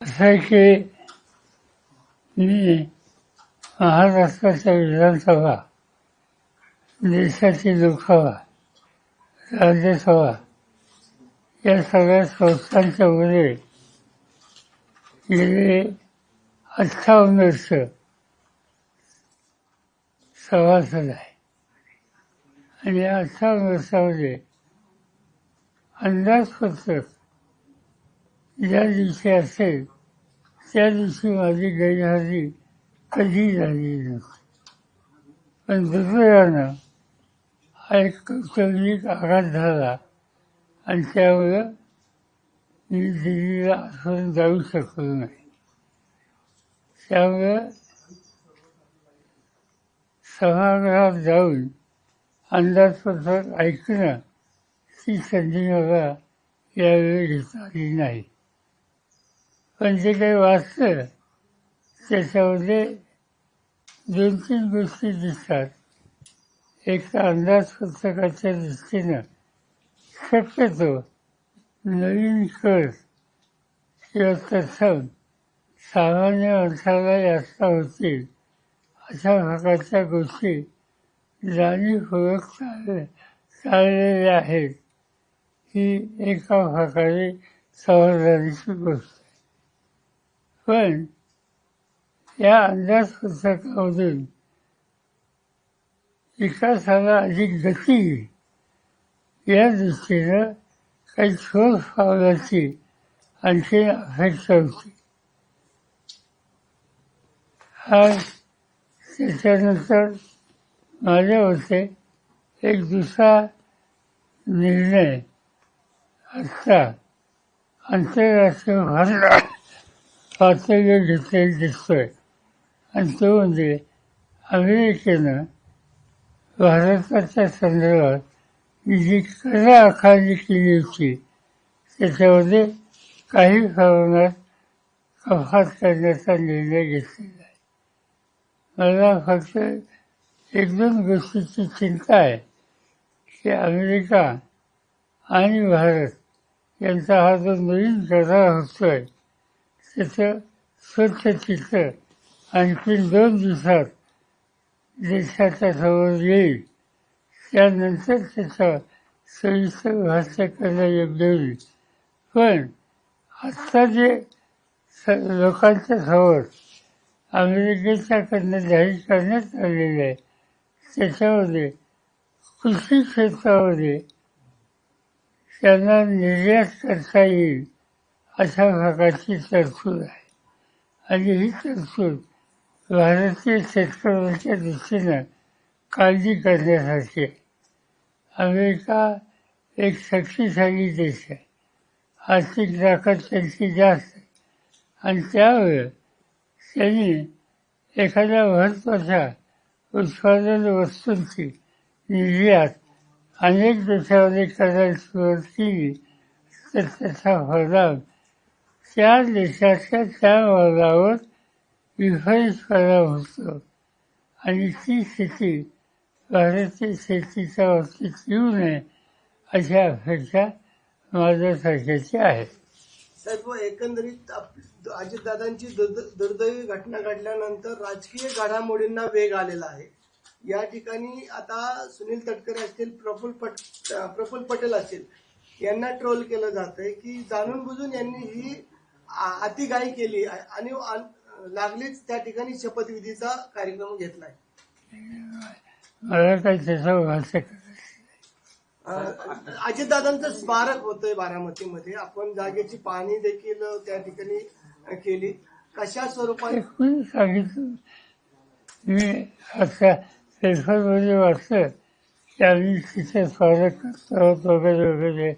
असं आहे की मी महाराष्ट्राच्या विधानसभा देशाची दुखावा राज्यसभा या सगळ्या संस्थांच्या मध्ये गेले अठ्ठावन्न वर्ष सभासद आहे आणि या अठ्ठावन्न वर्षामध्ये अंदाजपत्रक ज्या दिवशी असेल त्या दिवशी माझी गैरहजेरी कधी झाली नसते. पण दुसऱ्यानं हा एक कौटुंबिक आघात झाला आणि त्यामुळं मी दिल्लीला असून जाऊ शकलो नाही. त्यामुळं सभागृहात जाऊन अंदाजपत्रक ऐकणं ही संधी मला यावेळी घेता आली नाही. पण जे काही वाचलं त्याच्यामध्ये दोन तीन गोष्टी दिसतात. एक तर अंदाजपत्रकाच्या दृष्टीनं शक्यतो नवीन कर किंवा तत्सम सामान्य माणसाला जास्त होतील अशा प्रकारच्या गोष्टी जाणीवपूर्वक चाल चाललेल्या आहेत. ही एका प्रकारे समाधानाची गोष्ट. पण या अंदाजपत्रकामधून विकासाला अधिक गती येईल या दृष्टीनं काही शोध पावलाची आणखी अपेक्षा होती. हा त्याच्यानंतर माझे होते एक दुसरा निर्णय आत्ता आंतरराष्ट्रीय भारत पातळीवर घेतले दिसतोय. आणि तो म्हणजे अमेरिकेनं भारताच्या संदर्भात जी कला आखाणी केली होती त्याच्यामध्ये काही प्रमाणात कपात करण्याचा निर्णय घेतलेला आहे. मला फक्त एक दोन गोष्टीची चिंता आहे की अमेरिका आणि भारत यांचा हा जो नवीन गदा होतोय त्याचं स्वच्छ चित्र आणखी दोन दिवसात देशाच्या समोर येईल. त्यानंतर त्याचा सविस्तर भाष्य करणं योग्य होईल. पण आत्ता जे स लोकांच्या समोर अमेरिकेच्याकडनं जाहीर करण्यात आलेलं आहे त्याच्यामध्ये कृषी क्षेत्रामध्ये त्यांना निर्यात करता येईल. अशा प्रकारची तरतूद आहे. आणि ही तरतूद भारतीय शेतकऱ्यांच्या दृष्टीनं काळजी करण्यासारखी आहे. अमेरिका एक शक्तिशाली देश आहे. आर्थिक ताकद त्यांची जास्त आहे. आणि त्यामुळे त्यांनी एखाद्या महत्त्वाच्या उत्पादन वस्तूंची निर्यात अनेक देशामध्ये करायला सुरुवात केली. तर त्याचा परिणाम त्या देशाच्या त्या भागावर विपरीत परिणाम होतो. आणि ती स्थिती भारतीय शेतीच्या बाबतीत येऊ नये अशा अपेक्षा माझ्यासारख्याची आहे. साहेब एकंदरीत आप- अजितदादांची दुर्द- दुर्दैवी घटना घडल्यानंतर राजकीय घडामोडींना वेग आलेला आहे. या ठिकाणी आता सुनील तटकरे असतील प्रफुल पट प्रफुल्ल पटेल असतील यांना ट्रोल केलं जातंय की जाणून बुजून यांनी ही अतिघाई केली आणि लागलीच त्या ठिकाणी शपथविधीचा कार्यक्रम घेतलाय. मला काही अजितदादांचं स्मारक होतंय बारामतीमध्ये. आपण जागेची पाहणी देखील त्या ठिकाणी केली. कशा स्वरूपात कोणी सांगितलं? मी आता पेपरमध्ये वाचलं की आम्ही तिथे स्वागत करतो वगैरे वगैरे.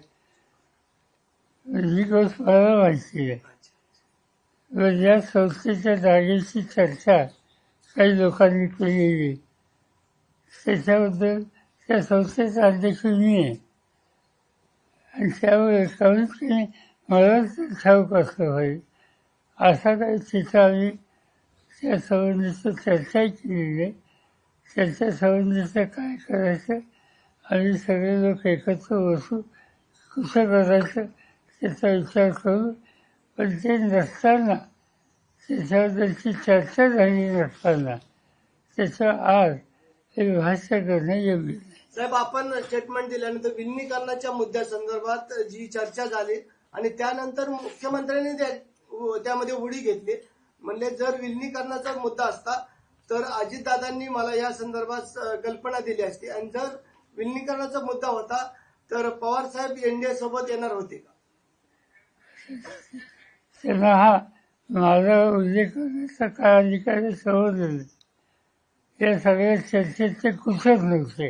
ही गोष्ट मला माहिती आहे. व या संस्थेच्या जागेची चर्चा काही लोकांनी केलेली. त्याच्याबद्दल त्या संस्थेचा अध्यक्ष मी आहे. आणि त्यामुळे कमीत कमी ठाऊक असलं पाहिजे. असा काही तिथं आम्ही त्या संबंधीचं चर्चा केलेली आहे. त्याच्या संबंधीचं काय करायचं आम्ही सगळे लोक एकत्र बसू कसं करायचं त्याचा विचार करू पण ते नसताना त्याच्याबद्दलची चर्चा झाली नसताना त्याचं आज हे भाष्य करणं योग्य नाही. साहेब आपण स्टेटमेंट दिल्यानंतर विलिनीकरणाच्या मुद्द्यासंदर्भात जी चर्चा झाली आणि त्यानंतर मुख्यमंत्र्यांनी त्या- त्यामध्ये उडी घेतली. म्हणले जर विलिनीकरणाचा मुद्दा असता तर अजितदादांनी मला या संदर्भात कल्पना दिली असती. आणि जर विलिनीकरणाचा मुद्दा होता तर पवार साहेब एनडीए सोबत येणार होते का? त्यांना हा माझा करण्याचा काय अधिकारी समजलं या सगळ्या चर्चेत ते कुशल नव्हते.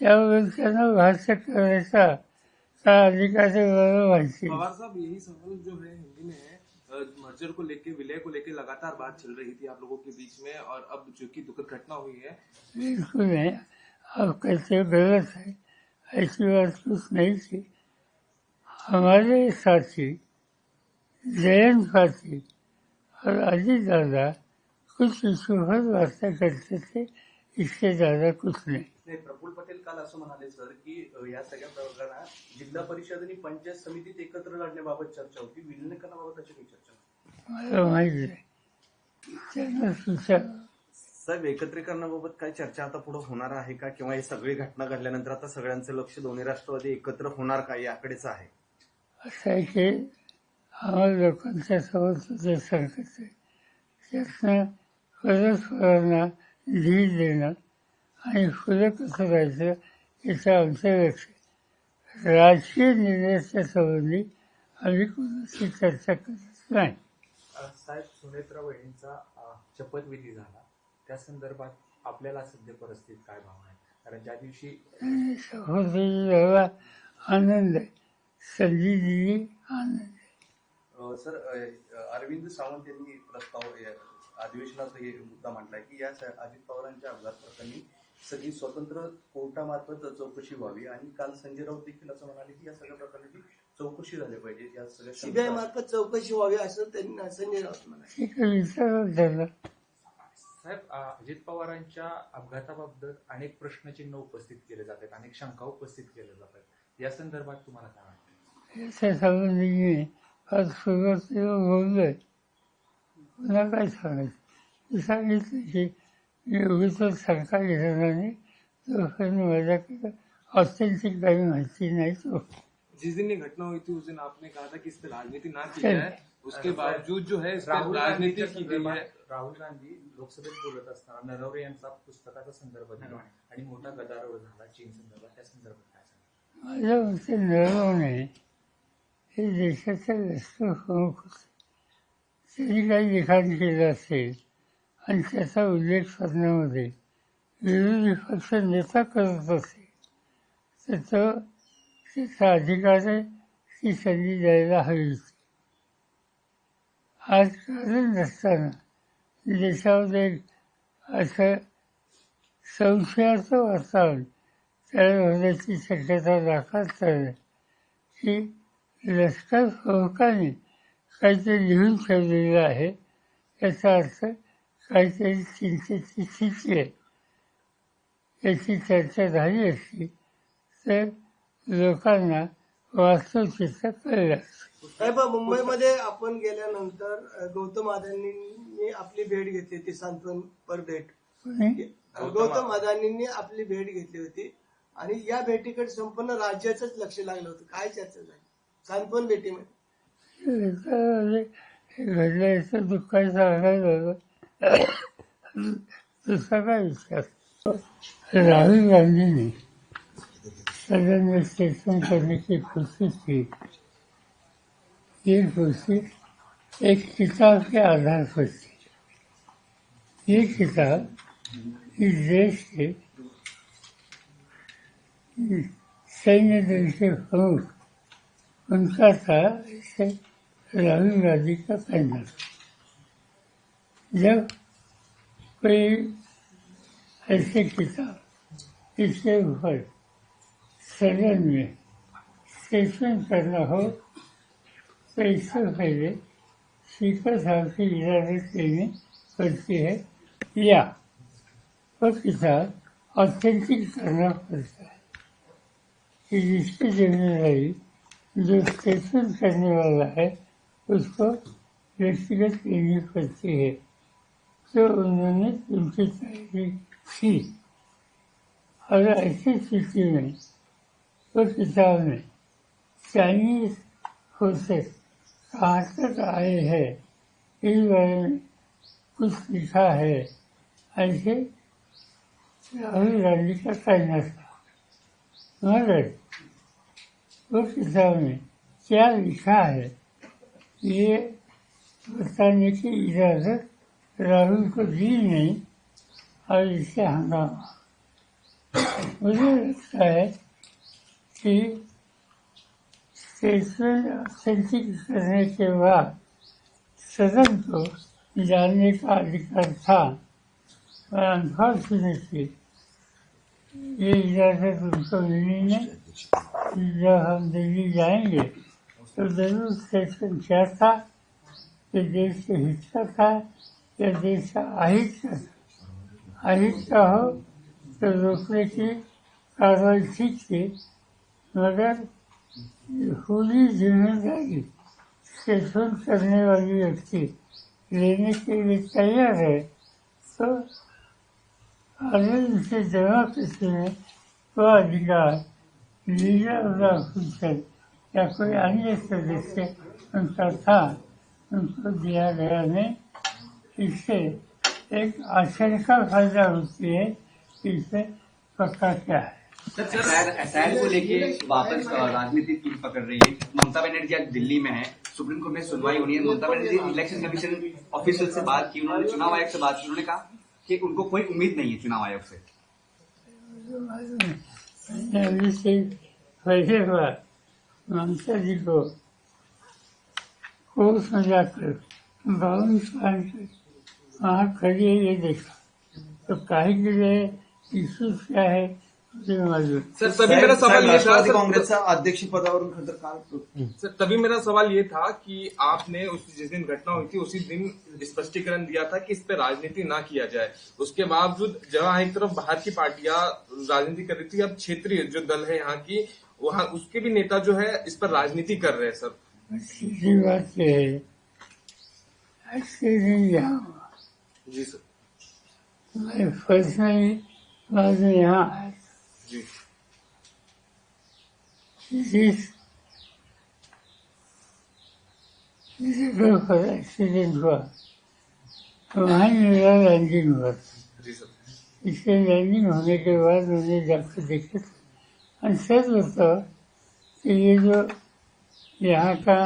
त्यामुळे त्यांना भाष्य करायचा काय अधिकारी है है अ, मर्जर को लेके विलय को लेके लगातार बात चल रही थी आप लोगों के बीच में और अब जो कि दुखद घटना हुई है। बिल्कुल नहीं आप कहते हो गलत है। ऐसी बात कुछ नहीं थी। हमारे साथी जयंत साथी और अजीत दादा कुछ इशू पर वार्ता करते थे इससे ज्यादा कुछ नहीं। नाही प्रफुल्ल पटेल काल असं म्हणाले सर की या सगळ्या प्रकरणात जिल्हा परिषद आणि पंचायत समितीत एकत्र लढण्याबाबत चर्चा होती. विलिनीकरणाबाबत अशी काही चर्चा नाही. मला माहिती नाही. त्यांना साहेब एकत्रीकरणाबाबत काय चर्चा आता पुढे होणार आहे का? किंवा ही सगळी घटना घडल्यानंतर आता सगळ्यांचं लक्ष दोन्ही राष्ट्रवादी एकत्र होणार का? याकडेच आहे. असं आहे की आम्हाला लोकांच्या समोर संकट आहे त्यातनं परस्परांना धीर देणं आणि पुढे कसं राहायचं याचं आमचं लक्ष. राजकीय निर्णयाच्या संबंधी आम्ही कोणाशी चर्चा करत नाही. साहेब सुनेत्रा वहिनींचा शपथविधी झाला. त्या संदर्भात आपल्याला सध्या परिस्थितीत काय भावना आहे? कारण ज्या दिवशी सहोदरी झाला आनंद आहे. संधी दिली आनंद. सर अरविंद सावंत यांनी प्रस्ताव या अधिवेशनात हे मुद्दा मांडलाय की या अजित पवारांच्या अपघात प्रकरणी सगळी स्वतंत्र कोर्टामार्फत चौकशी व्हावी आणि काल संजय राऊत देखील असं म्हणाले की या सगळ्या प्रकरणाची चौकशी झाली पाहिजे. या सगळ्या सीबीआय मार्फत चौकशी व्हावी असं त्यांनी संजय राऊत म्हणाले. ठीक आहे विचारत झालं. साहेब अजित पवारांच्या अपघाताबाबत अनेक प्रश्नचिन्ह उपस्थित केले जातात अनेक शंका उपस्थित केल्या जातात या संदर्भात तुम्हाला काय वाटतं? आज सुरुवातीला बोललोय. पुन्हा काय सांगायचं? मी सांगितलं की घेणार नाही. जोपर्यंत माझ्याकडे ऑथेंटिक काही माहिती नाही तो. जिस दिन ये घटना हुई थी उस दिन आपने कहा था कि इस पर राजनीति ना की। जाए। उसके बावजूद जो है इस पर राहुल राजनीति की गई है। राहुल गांधी लोकसभेत बोलत असताना नरवरे यांचा पुस्तकाचा संदर्भ दिला आणि मोठा गदारोळ झाला चीन संदर्भात. त्या संदर्भात काय माझ्या मते नरवणे हे देशाचा राष्ट्रप्रमुख होते त्यांनी काही लिखाण केलं असेल आणि त्याचा उल्लेख करण्यामध्ये विरोधी पक्ष नेता करत असेल तर तो त्याचा अधिकार आहे ती संधी द्यायला हवी होती आज कारण नसताना देशामध्ये असं संशयाचं वातावरण तयार होण्याची शक्यता दाखवत की लष्कर प्रमुखाने काहीतरी लिहून ठेवलेलं आहे. याचा अर्थ काहीतरी चिंतेची स्थिती आहे. याची चर्चा झाली असती तर लोकांना वास्तव चित्र कळलं. साहेब मुंबईमध्ये आपण गेल्यानंतर गौतम अदानींनी आपली भेट घेतली होती सांत्वनपर भेट. कोणी? गौतम अदानींनी आपली भेट घेतली होती आणि या भेटीकडे संपूर्ण राज्याचंच लक्ष लागलं होतं. काय चर्चा झाली? सांत्वन भेटी त्याच्यामध्ये हे घडलं याचं दुःख काही सांगायचं दुसरा काय विचार राहुल गांधींनी सदन में स्टेटमेंट करने की कोशिश की ये कोशिश एक किताब के आधार पर थी ये किताब इस देश के सैन्य दल के प्रमुख उनका था इसे राहुल गांधी का कहना जब कोई ऐसे किताब इसके ऊपर सदन में स्टेटमेंट करना हो तो इससे पहले स्पीकर साहब की इजाज़त लेनी पड़ती है, या वो किताब ऑथेंटिक करना पड़ता है। कि जिसकी ज़िम्मेदारी जो स्टेटमेंट करने वाला है, उसको व्यक्तिगत लेनी पड़ती है। तो उन्होंने उनकी तैयारी की। और ऐसी स्थिति में, उस किताब में चाइनीज़ फोर्सेस कहाँ तक आए हैं, इस बारे में कुछ लिखा है। ऐसे राहुल गांधी का कहना था। मगर उस किताब में क्या लिखा है? ये बताने की इजाज़त राहुल को दी नहीं, और इससे हंगामा। मुझे लगता है कि स्टेटमेंट करने के बाद सदन को जानने का अधिकार था और अनफॉर्चुनेटली ये इजाज़त उनको मिली नहीं। जब हम दिल्ली जाएंगे तो जरूर स्टेटमेंट क्या था कि देश के हित का था या देश का अहित का था अहित का हो तो रोकने की कार्रवाई ठीक थी मगर पूरी जिम्मेदारी स्टेशन करने वाली व्यक्ति लेने के लिए तैयार है तो आनंद से जमा किसी में वह अधिकार। लीडर ऑफ़ या कोई अन्य सदस्य उनका था उनको दिया गया नहीं इससे एक आशंका पैदा होती है कि इसे पक्का क्या है एसआईआर को लेके वापस राजनीति की पकड़ रही है ममता बनर्जी आज दिल्ली में है सुप्रीम कोर्ट में सुनवाई होनी है Mamata Banerjee election commission officer से बात की उन्होंने चुनाव आयोग से बात की उन्होंने कहा कि उनको कोई उम्मीद नहीं है चुनाव आयोग से मैंने अभी से पहले बार ममता जी को कोर्ट में जाकर बावन खड़ी है ये देखा तो काहे के लिए इशू क्या है सर तभी मेरा सवाल ये था राष्ट्रवादी सर, काँग्रेसच्या अध्यक्ष पदावरून खरं तर काल सर तभी मेरा सवाल ये था कि आपने उस जिस दिन घटना हुई थी उसी दिन स्पष्टीकरण दिया था कि इस पे राजनीति ना किया जाए। उसके बावजूद जहाँ एक तरफ़ बाहर की पार्टियाँ राजनीति कर रही थी अब क्षेत्रीय जो दल है यहाँ की वहाँ उसके भी नेता जो है इस पर राजनीति कर रहे हैं सर। बात है। जी सर। मैं पर्सनली यहाँ आया जी जिस जगह पर मेरा लैंडिंग हुआ इसके लैंडिंग होने के बाद मैंने जाकर देखा और सच बताओ कि ये जो यहाँ का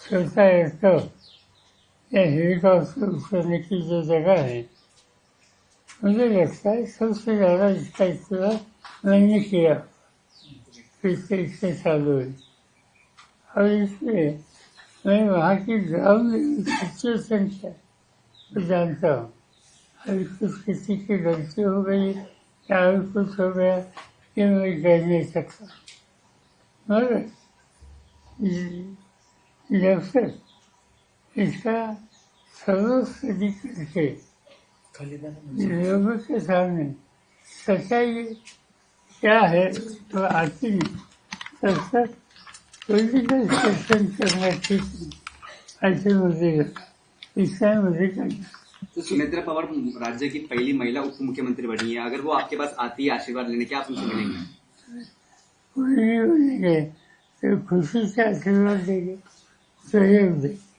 छोटा एयरपोर्ट या हेलीकॉप्टर उतरने की जो जगह है मुझे लगता है सबसे ज़्यादा इसका इस्तेमाल मैंने किया पिछले इतने सालों में और इसलिए मैं वहाँ की ग्राउंड सिचुएशन क्या है, जानता हूँ अभी कुछ किसी की गलती हो गई या अभी कुछ हो गया ये मैं कह नहीं सकता मगर जब तक इसका सर्व स्टडी करके लोगों के सामने सच्चाई क्या है तो आती नहीं तक पॉलिटिकल सेशन करना ठीक नहीं ऐसे मुझे इसका मुझे करना तो सुनेत्रा पवार राज्य की पहली महिला उप मुख्यमंत्री बनी है। अगर वो आपके पास आती है आशीर्वाद लेने क्या आप उनसे मिलेंगे? तो खुशी से आशीर्वाद देंगे। सहयोग देंगे